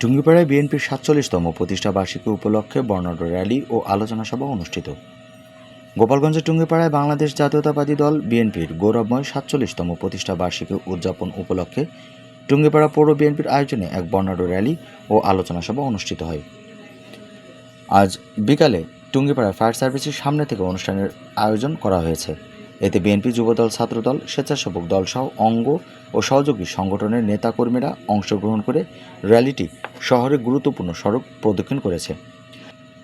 টুঙ্গিপাড়ায় বিএনপির সাতচল্লিশতম প্রতিষ্ঠা বার্ষিকী উপলক্ষে বর্ণাঢ্য র্যালি ও আলোচনা সভা অনুষ্ঠিত। গোপালগঞ্জের টুঙ্গিপাড়ায় বাংলাদেশ জাতীয়তাবাদী দল বিএনপির গৌরবময় সাতচল্লিশতম প্রতিষ্ঠা বার্ষিকী উদযাপন উপলক্ষে টুঙ্গিপাড়া পৌর বিএনপির আয়োজনে এক বর্ণাঢ্য র্যালি ও আলোচনা সভা অনুষ্ঠিত হয়। আজ বিকালে টুঙ্গিপাড়া ফায়ার সার্ভিসের সামনে থেকে অনুষ্ঠানের আয়োজন করা হয়েছে। এতে বিএনপি যুবদল, ছাত্রদল, স্বেচ্ছাসেবক দলসহ অঙ্গ ও সহযোগী সংগঠনের নেতাকর্মীরা অংশগ্রহণ করে র্যালিটি শহরে গুরুত্বপূর্ণ সড়ক প্রদক্ষিণ করেছে।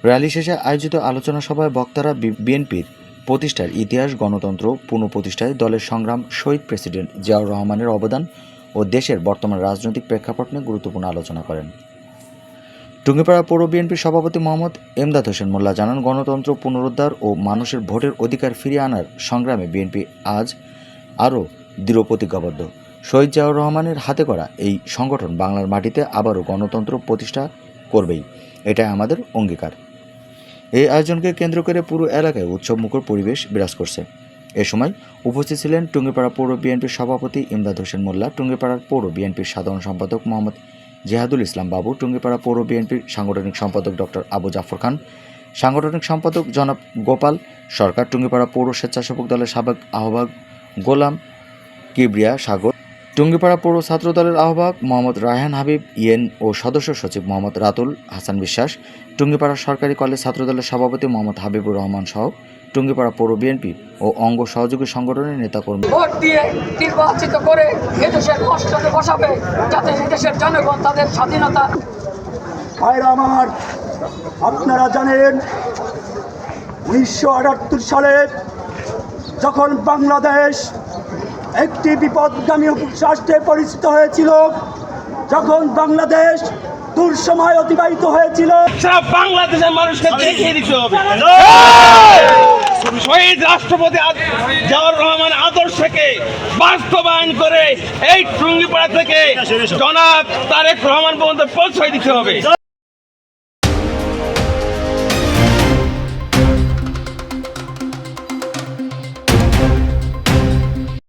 র্যালি শেষে আয়োজিত আলোচনা সভায় বক্তারা বিএনপির প্রতিষ্ঠার ইতিহাস, গণতন্ত্র, পুনঃপ্রতিষ্ঠায় দলের সংগ্রাম, শহীদ প্রেসিডেন্ট জিয়াউর রহমানের অবদান ও দেশের বর্তমান রাজনৈতিক প্রেক্ষাপট নিয়ে গুরুত্বপূর্ণ আলোচনা করেন। টুঙ্গিপাড়া পৌর বিএনপির সভাপতি মোহাম্মদ এমদাদ হোসেন মোল্লা জানান, গণতন্ত্র পুনরুদ্ধার ও মানুষের ভোটের অধিকার ফিরিয়ে আনার সংগ্রামে বিএনপি আজ আরও দৃঢ় প্রতিজ্ঞাবদ্ধ। শহীদ জিয়াউর রহমানের হাতে করা এই সংগঠন বাংলার মাটিতে আবারও গণতন্ত্র প্রতিষ্ঠা করবেই। এটাই আমাদের অঙ্গীকার। এই আয়োজনকে কেন্দ্র করে পুরো এলাকায় উৎসবমুখর পরিবেশ বিরাজ করছে। এ সময় উপস্থিত ছিলেন টুঙ্গিপাড়া পৌর বিএনপির সভাপতি ইমদাদ হোসেন মোল্লা, টুঙ্গিপাড়ার পৌর বিএনপির সাধারণ সম্পাদক মোহাম্মদ জেহাদুল ইসলাম বাবু, টুঙ্গিপাড়া পৌর বিএনপির সাংগঠনিক সম্পাদক ডক্টর আবু জাফর খান, সাংগঠনিক সম্পাদক জনাব গোপাল সরকার, টুঙ্গিপাড়া পৌর স্বেচ্ছাসেবক দলের সাবেক আহ্বায়ক গোলাম কিবরিয়া সাগর, টুঙ্গিপাড়া পৌর ছাত্র দলের আহ্বায়ক মোহাম্মদ রায়হান হাবিব ইয়েন ও সদস্য সচিব মোহাম্মদ রাতুল হাসান বিশ্বাস, টুঙ্গিপাড়া সরকারি কলেজ ছাত্রদলের সভাপতি মোহাম্মদ হাবিবুর রহমান সহ টুঙ্গিপাড়া পৌর বিএনপি ও অঙ্গ সহযোগী সংগঠনের নেতাকর্মী। ভোট দিয়ে নির্বাচিত করে এদেশের কষ্টকে বসাবে যাতে এদেশের জনগণ তাদের স্বাধীনতা ভাইরা আমার আপনারা জানেন উনিশশো আটাত্তর সালে যখন বাংলাদেশ একটি বিপদগামী রাষ্ট্রে পরিচিত হয়েছিল যখন বাংলাদেশ দুঃসময় অতিবাহিত হয়েছিল সারা বাংলাদেশের মানুষকে দেখিয়ে দিতে হবে। শহীদ রাষ্ট্রপতি জওয়ার জিয়াউর রহমান আদর্শকে বাস্তবায়ন করে এই টুঙ্গিপাড়া থেকে জনাব তারেক রহমান পর্যন্ত পৌঁছায় দিতে হবে।